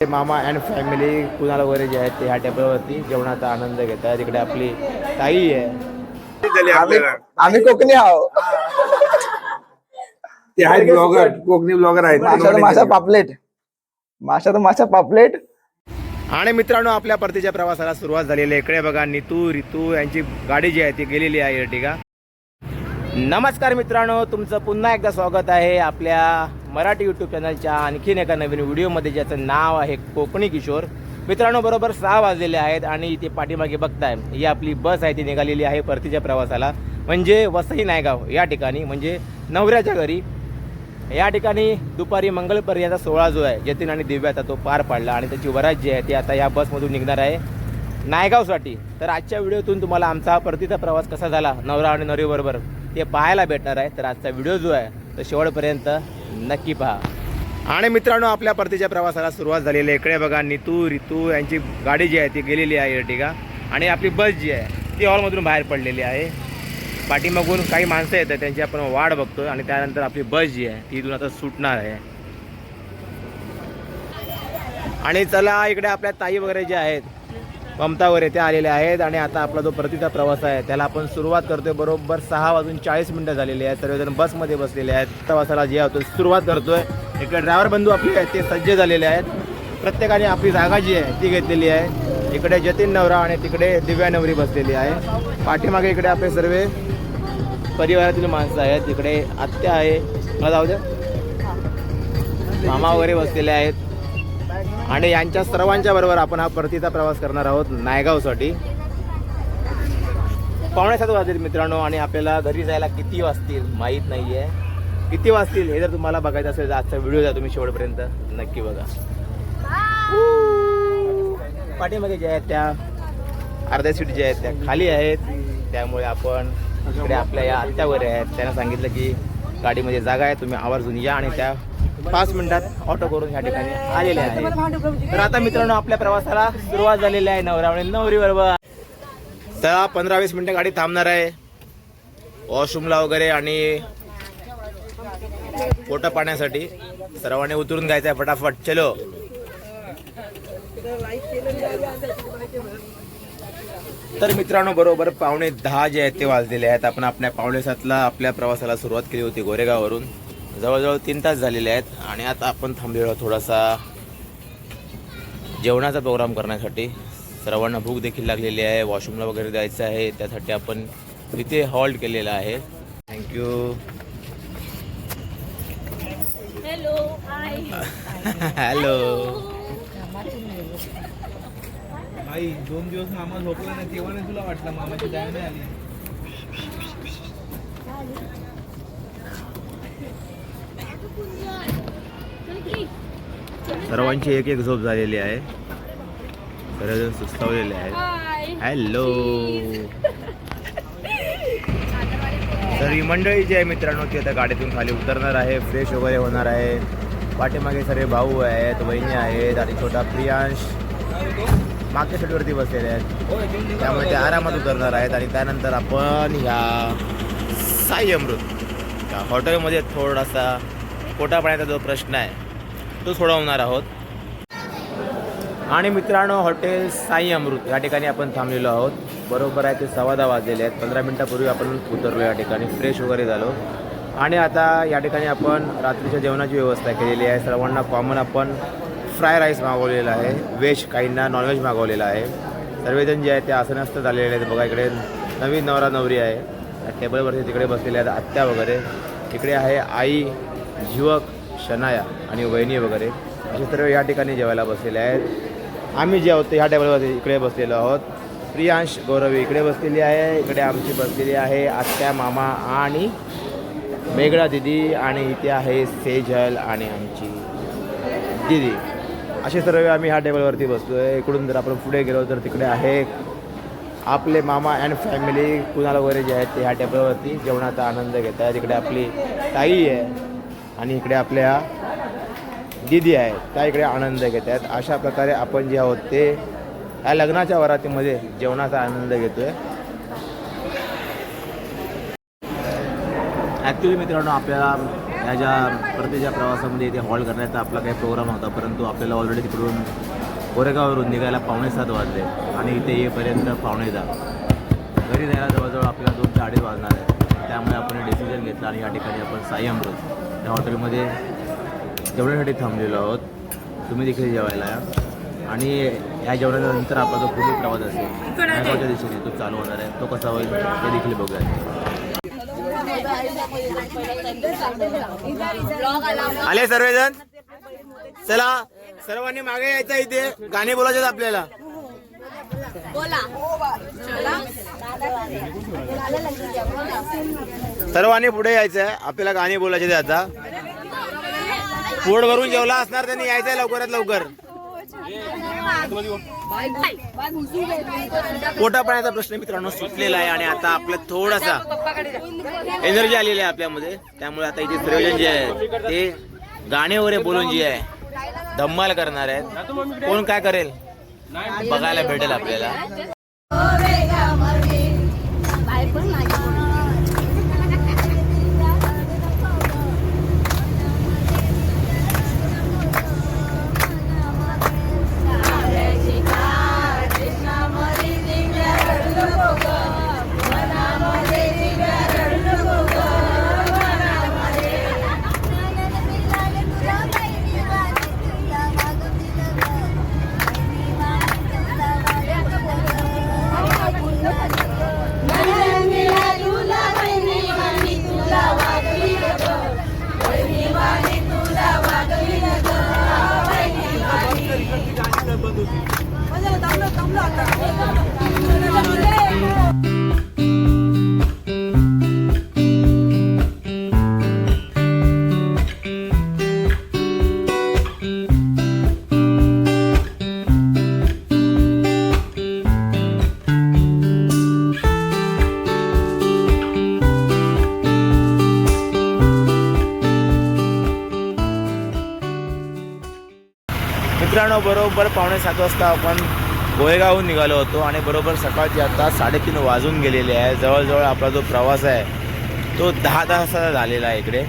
मामा and family कुणाला वगैरे जे आहेत ते ह्या टेबलवरती जेवणाचा आनंद घेत आहेत. इकडे आपली ताई आहे. आम्ही आम्ही कोकणी आहो ते आहेत ब्लॉगर कोकणी ब्लॉगर आहेत. माशा पापलेट. माशा तर माशा पापलेट. आणि मित्रांनो आपल्या परतीच्या प्रवासाला सुरुवात झालेली आहे. इकडे बघा नितू रितू यांची गाडी जी आहे ती गेलेली आहे इर्टिगा. नमस्कार मित्रांनो तुमचं पुन्हा एकदा स्वागत आहे आपल्या मराठी यूट्यूब चॅनलच्या आणखीन एका नवीन व्हिडिओमध्ये ज्याचं नाव आहे कोकणी किशोर. मित्रांनो बरोबर सहा वाजलेले आहेत आणि इथे पाठीमागे बघताय ही आपली बस आहे ती निघालेली आहे परतीच्या प्रवासाला. म्हणजे वसई नायगाव या ठिकाणी म्हणजे नवऱ्याच्या घरी. या ठिकाणी दुपारी मंगळपर्यंत सोहळा जो आहे जतीन आणि दिव्याचा तो पार पाडला आणि त्याची वरात जी आहे ती आता या बसमधून निघणार आहे. नायगावसाठी. तर आजच्या व्हिडिओतून तुम्हाला आमचा परतीचा प्रवास कसा झाला? नवरा आणि नवरीबरोबर ते पाहायला भेटणार आहे. तर आजचा व्हिडिओ जो आहे तो शेवटपर्यंत नक्की पहा. आणि मित्रांनो आपल्या परतीच्या प्रवासाला सुरुवात झालेली आहे. इकडे बघा नितू रितू यांची गाडी जी आहे ती गेलेली आहे एर्टिगा आणि आपली बस जी आहे ती हॉलमधून बाहेर पडलेली आहे. पाठीमागून काही माणसं येतात त्यांची आपण वाट बघतोय. आणि त्यानंतर आपली बस जी आहे ती इथून आता सुटणार आहे. आणि चला इकडे आपल्या ताई वगैरे जे आहेत ममतावर वगैरे त्या आहेत आणि आता आपला जो परतीचा प्रवास आहे त्याला आपण सुरुवात करतोय. बरोबर सहा वाजून चाळीस मिनटं झालेली आहेत. सर्वजण बसमध्ये बसलेले आहेत. प्रवासाला जे होतो सुरुवात करतोय. इकडे ड्रायव्हर बंधू आपले आहेत ते सज्ज झालेले आहेत. प्रत्येकाने आपली जागा जी आहे ती घेतलेली आहे. इकडे जतीन नवरा आणि तिकडे दिव्या नवरी बसलेली आहे. पाठीमागे इकडे आपले सर्व परिवारातील माणसं आहेत. तिकडे आत्या आहे. मला जाऊ द्या. मामा वगैरे बसलेले आहेत. आणि यांच्या सर्वांच्या बरोबर आपण हा परतीचा प्रवास करणार आहोत नायगावसाठी. पावणे सात वाजतील मित्रांनो आणि आपल्याला घरी जायला किती वाजतील माहीत नाही आहे किती वाजतील हे जर तुम्हाला बघायचं असेल तर आजचा व्हिडिओ जा तुम्ही शेवटपर्यंत. नक्की बघा. पाठीमागे जे आहेत त्या अर्ध्या सीट ज्या आहेत त्या खाली आहेत. त्यामुळे आपण इकडे आपल्या या आत्या वगैरे आहेत. त्यांना सांगितलं की गाडीमध्ये जागा आहे तुम्ही आवर्जून या आणि त्या पाच मिनिटात ऑटो करून ह्या ठिकाणी आलेले आहे. तर आता मित्रांनो आपल्या प्रवासाला सुरुवात झालेली आहे नवरा आणि नवरी बरोबर तर पंधरा वीस मिनिटं गाडी थांबणार आहे. वॉशरूमला वगैरे आणि पोटा पाण्यासाठी. सर्वांनी उतरून घ्यायचं आहे फटाफट. चलो. तर मित्रांनो बरोबर पावणे दहा जे आहेत ते वाजलेले आहेत. आपण आपल्या पावणे सातला आपल्या प्रवासाला सुरुवात केली होती गोरेगाववरून. जवळजवळ तीन तास झालेले आहेत आणि आता आपण थांबलेलो थोडासा जेवणाचा प्रोग्राम करण्यासाठी. सर्वांना भूक देखील लागलेली आहे वॉशरूमला वगैरे जायचं आहे त्यासाठी आपण इथे हॉल्ट केलेला आहे. Thank you hello hi hello आई दोन दिवस मामा झोपला नाही तेव्हा नाही तुला वाटलं मामाची दया नाही आली? सर्वांची एक एक झोप झालेली आहे. सर्वजण सुस्तावलेले आहेत. हॅलो तर ही मंडळी जी आहे मित्रांनो ती आता गाडीतून खाली उतरणार आहे. फ्रेश वगैरे होणार आहे. पाठीमागे सर्व भाऊ आहेत वहिनी आहेत आणि छोटा प्रियांश मागच्या सीटवरती बसलेले आहेत. त्यामुळे ते आरामात उतरणार आहेत आणि त्यानंतर आपण ह्या साई अमृत. हॉटेलमध्ये थोडासा पोटा पाण्याचा जो प्रश्न आहे तो सोडवणार आहोत. आणि मित्रांनो हॉटेल साई अमृत या ठिकाणी आपण थांबलेलो आहोत. बरोबर आहे ते सव्वा दहा वाजलेले आहेत. पंधरा मिनटापूर्वी आपण उतरलो या ठिकाणी फ्रेश वगैरे झालो. आणि आता या ठिकाणी आपण रात्रीच्या जेवणाची व्यवस्था केलेली आहे. सर्वांना कॉमन आपण फ्राय राईस मागवलेला आहे. व्हेज काहींना नॉनव्हेज मागवलेला आहे. सर्वजण जे आहे ते आसनस्थ झालेले आहेत. बघा इकडे नवीन नवरा नवरी आहे टेबलवरती तिकडे बसलेले आहेत आत्या वगैरे. इकडे आहे आई युवक शनाया आणि वहिनी वगैरे असे सर्व या ठिकाणी जेवायला बसलेले आहेत. आम्ही जे आहोत ते ह्या टेबलवरती इकडे बसलेलो आहोत. प्रियांश गौरवी इकडे बसलेली आहे इकडे आमची बसलेली आहे. आत्या मामा आणि मेघळा दिदी आणि इथे आहे सेजल आणि आमची दिदी. असे सर्व आम्ही ह्या टेबलवरती बसतो आहे इकडून जर आपण पुढे गेलो तर तिकडे आहे आपले मामा अँड फॅमिली कुणाला वगैरे जे आहेत ते ह्या टेबलवरती जेवणाचा आनंद घेत आहेत. इकडे आपली ताई आहे. आणि इकडे आपल्या दिदी आहे त्या इकडे आनंद घेत आहेत अशा प्रकारे आपण जे आहोत ते या लग्नाच्या वरातीमध्ये जेवणाचा आनंद घेतोय. ॲक्च्युली मित्रांनो आपल्याला ह्या ज्या परतीच्या प्रवासामध्ये इथे हॉल्ट करण्याचा आपला काही प्रोग्राम होता परंतु आपल्याला ऑलरेडी तिकडून कोरेगाववरून निघायला पावणे सात वाजले आणि इथे येईपर्यंत पावणे दहा. घरी जायला जवळजवळ आपल्याला दोन ते अडीच वाजणार आहे. त्यामुळे आपण डिसिजन घेतला आणि या ठिकाणी आपण साई अमृत. या हॉटेलमध्ये जेवणासाठी थांबलेलो आहोत. तुम्ही देखील जेवायला या. आणि या जेवणानंतर आपला जो पुढील प्रवास असेल नायगावच्या दिशेने तो चालू होणार आहे. तो कसा होईल ते देखील बघूया. आले सर्वजण? चला सर्वांनी मागे यायचं इथे. गाणे बोलायचे आपल्याला. सर्वांनी पुढे यायचं आहे आपल्याला गाणी बोलायचे आता. पोट भरून जेवला असणार त्यांनी यायचंय लवकरात लवकर. पोटा पाण्याचा प्रश्न मित्रांनो सुटलेला आहे आणि आता आपल्या थोडासा एनर्जी आलेली आहे आपल्यामध्ये. त्यामुळे आता इथे प्रयोजन जे आहे ते गाणे वगैरे बोलून जे आहे धम्माल करणार आहेत. कोण काय करेल? बघायला भेटेल आपल्याला. बरोबर पावणे सात वाजता आपण गोळेगावहून निघालो होतो आणि बरोबर सकाळची आता साडेतीन वाजून गेलेले आहे. जवळजवळ आपला जो प्रवास आहे तो दहा तासाचा झालेला आहे इकडे.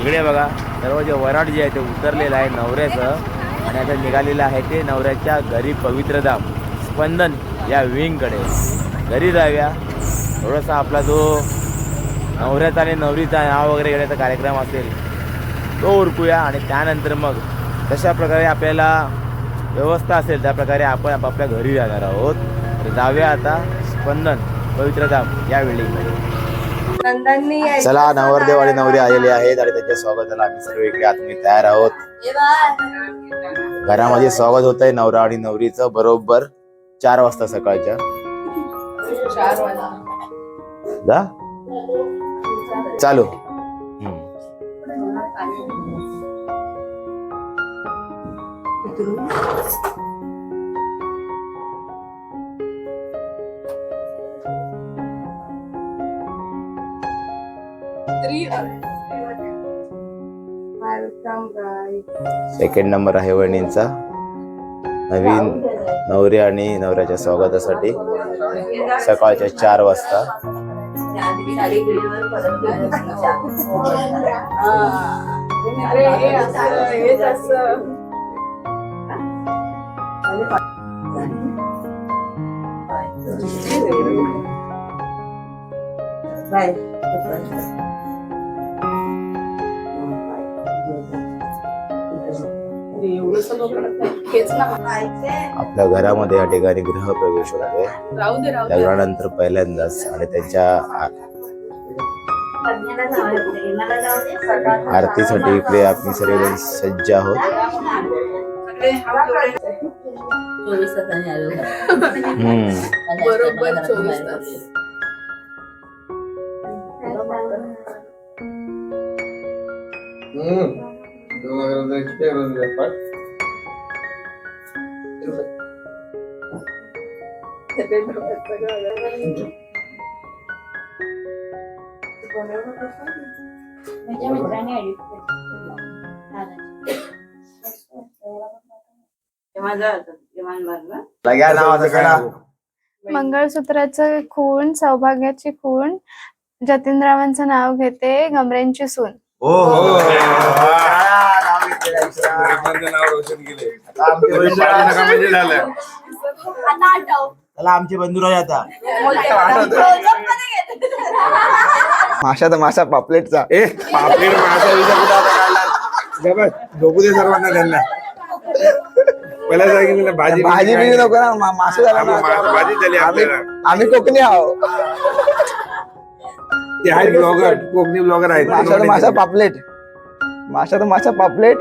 इकडे बघा सर्व जे वराड जे आहे ते उतरलेलं आहे नवऱ्याचं आणि आता निघालेलं आहे ते नवऱ्याच्या घरी पवित्रधाम स्पंदन या विंगकडे घरी जाऊया. थोडासा आपला जो नवऱ्याचा आणि नवरीचा नाव वगैरे घेण्याचा कार्यक्रम असेल तो उरकूया आणि त्यानंतर मग तशा प्रकारे आपल्याला व्यवस्था असेल त्या प्रकारे आपण आपापल्या घरी जाणार आहोत. तर जाऊया आता स्पंदन पवित्रधाम या बिल्डिंगमध्ये चला नवरदेव आणि नवरी आलेले आहेत आणि त्यांच्या स्वागताला आम्ही सर्व इकडे आतमध्ये तयार आहोत. घरामध्ये स्वागत होत आहे नवरा आणि नवरीचं बरोबर चार वाजता सकाळच्या. जा. चालू. सेकंड नंबर आहे वहिनींचा. नवीन नवरी आणि नवऱ्याच्या स्वागतासाठी सकाळच्या चार वाजता. आपल्या घरामध्ये या ठिकाणी गृहप्रवेश होतोय लग्नानंतर पहिल्यांदाच आणि त्यांच्या आरतीसाठी इकडे आम्ही सर्वजण सज्ज आहोत. चोवीस तासांनी आलो हम्म बरोबर चोवीस तास माझ्या मित्राने edit लग्या नावाचं काय मंगळसूत्राचं खूण सौभाग्याची खूण जतीनरावांचं नाव घेते गमरेंची सून. हो हो. नाव रोशन केले आमचे बंधू नका झालं आता. आठव. चला आमचे बंधू राजा आता. माशा तर माशा पापलेटचा. ए पापलेट मासा विसा कुठं आता काढला दे सर्वांना त्यांना. पहिला सांगितलं भाजी भाजी बिजी नको ना मा- मासे झाला ना आम्ही भाजी झाली आम्ही आपल्याला. आम्ही कोकणी आहो. ते आहेत ब्लॉगर कोकणी ब्लॉगर आहेत. माशा तर माशा पापलेट. माशा तर माशा पापलेट.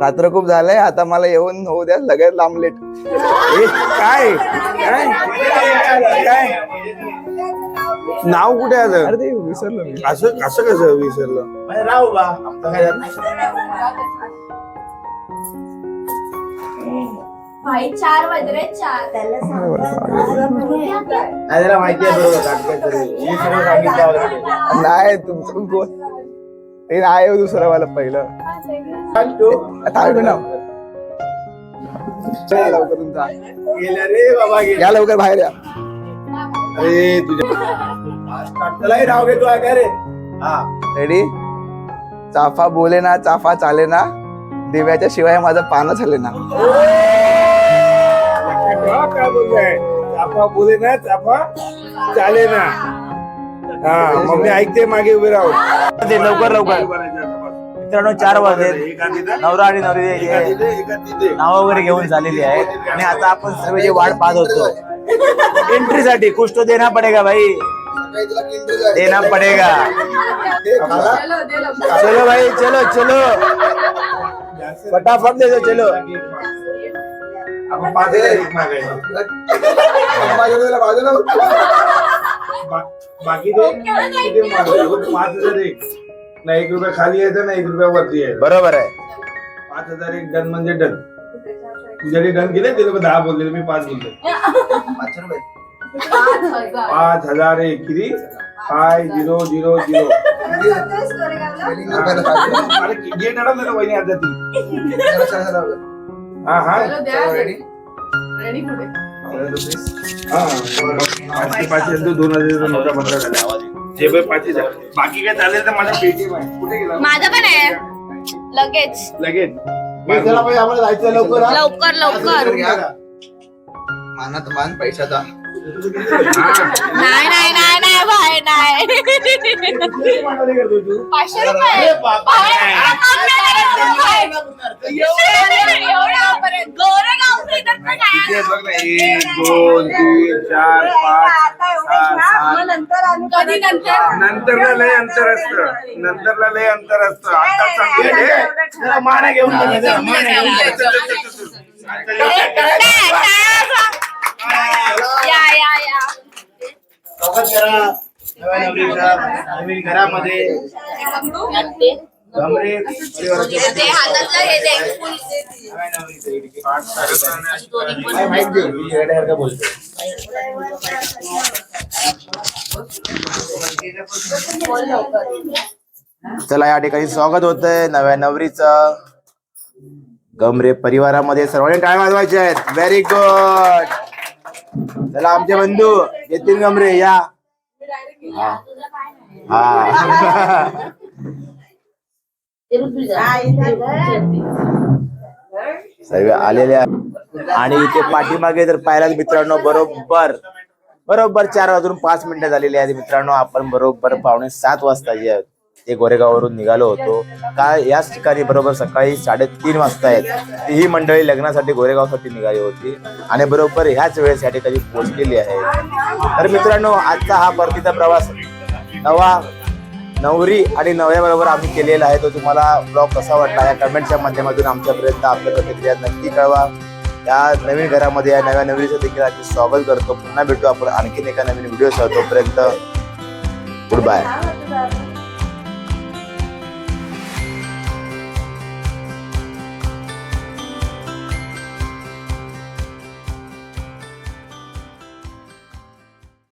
रात्र खूप झालंय आता मला येऊन होऊ द्या लगेच लांबलेट ए, काय? काय? काय? नाव कुठे आलं अरे ते विसरलो मी. असं असं कसं विसरलं? राहू बा आमचं काय जात नाही. भाई चार वाजले चार। त्याला नाही त्याला माहिती आहे बरोबर सांगितलं. नाही तुमचं कोण ते नाही हो? दुसरं वाला पहिलं। आता ऐकू ना या लवकर तुमचा गेलं रे बाबा गेलं. या लवकर बाहेर या अरे तुझ्या चला हे नाव घेतो आहे का रे हा। रेडी चाफा बोले ना चाफा चाले ना दिव्याच्या शिवाय माझं पानं झाले ना. का काय बोललाय चाफा बोले ना चाफा चाले ना. हा मग मी ऐकते मागे उभे राहू ते लवकर लवकर. मित्रांनो चार वाजले. नवरा आणि नवरी नाव वगैरे घेऊन झालेली आहे. आणि आता आपण सर्व जे वाट पाहत होतो एंट्री साठी कुछ तो देना पडेगा भाई. देना पडेगा. चलो भाई चलो चलो. फटाफट दे चलो. आपण एक मागायचं. बा- बाकी ते किती मागायचं? पाच हजार एक. ना एक रुपया खाली यायचं ना एक रुपया वरती यायचं. बरोबर आहे. पाच हजार एक डन म्हणजे डन. तुझ्याकडे डन केले ते लोक? दहा बोलले मी पाच बोलले. पाच हजार एक किती? Five zero zero zero. अरे गेट अडवलं ना वहिनी आता ती. हा हा. हा पाचशे पाचशे नंतर दोन हजार नोटा पंधरा झाल्या जे बाई पाचशे झाले. बाकी काय चालेल तर माझा पेटीएम आहे. कुठे गेला? माझं पण आहे. लगेच. लगेच. चला भाई आम्हाला जायचं लवकर हा. लवकर लवकर. मानात मान पैशाचा. नाही नाही नाही नाही भाई नाही पाचशे रुपये भाई, एवढ्यापर्यंत. गोरेगावचं इथं तर काय? किती आहेत बघ ना एक दोन तीन चार पाच सहा सात कधी नंतर नंतरला लय अंतर असतं नंतरला लय अंतर असतं आता सांगते जरा माना घेऊन बघा, जरा माना घेऊन बघा. या या या स्वागत करा नव्या नवरीचा नवीन घरामध्ये परिवाराचे ते हातातलं हे दे फुल नव्या नवरीचं काय मी येड्यासारखं बोलतोय. चला या ठिकाणी स्वागत होत आहे नव्या नवरीचं गमरे परिवारामध्ये सर्वांनी टाळ वाजवायचे आहेत व्हेरी गुड चला आमचे बंधू येतील गमरे या. हा. हा. आलेले आहेत. आणि इथे पाठीमागे जर पाहिलात मित्रांनो बरोबर बरोबर चार वाजून पाच मिनिटं झालेली आहेत. मित्रांनो आपण बरोबर पावणे सात वाजता जे आहोत ते गोरेगाववरून निघालो होतो. का याच ठिकाणी बरोबर सकाळी साडेतीन वाजता आहेत. ही मंडळी लग्नासाठी गोरेगावसाठी निघाली होती. आणि बरोबर ह्याच वेळेस या ठिकाणी पोहोचलेली आहे. तर मित्रांनो आजचा हा परतीचा प्रवास नवा नवरी आणि नवऱ्याबरोबर आम्ही केलेला आहे. तो तुम्हाला ब्लॉग कसा वाटला या कमेंटच्या माध्यमातून आमच्यापर्यंत आपल्या प्रतिक्रिया नक्की कळवा. या नवीन घरामध्ये या नव्या नवरीचं देखील आम्ही स्वागत करतो. पुन्हा भेटू आपण आणखीन एका नवीन व्हिडिओ तोपर्यंत. Good bye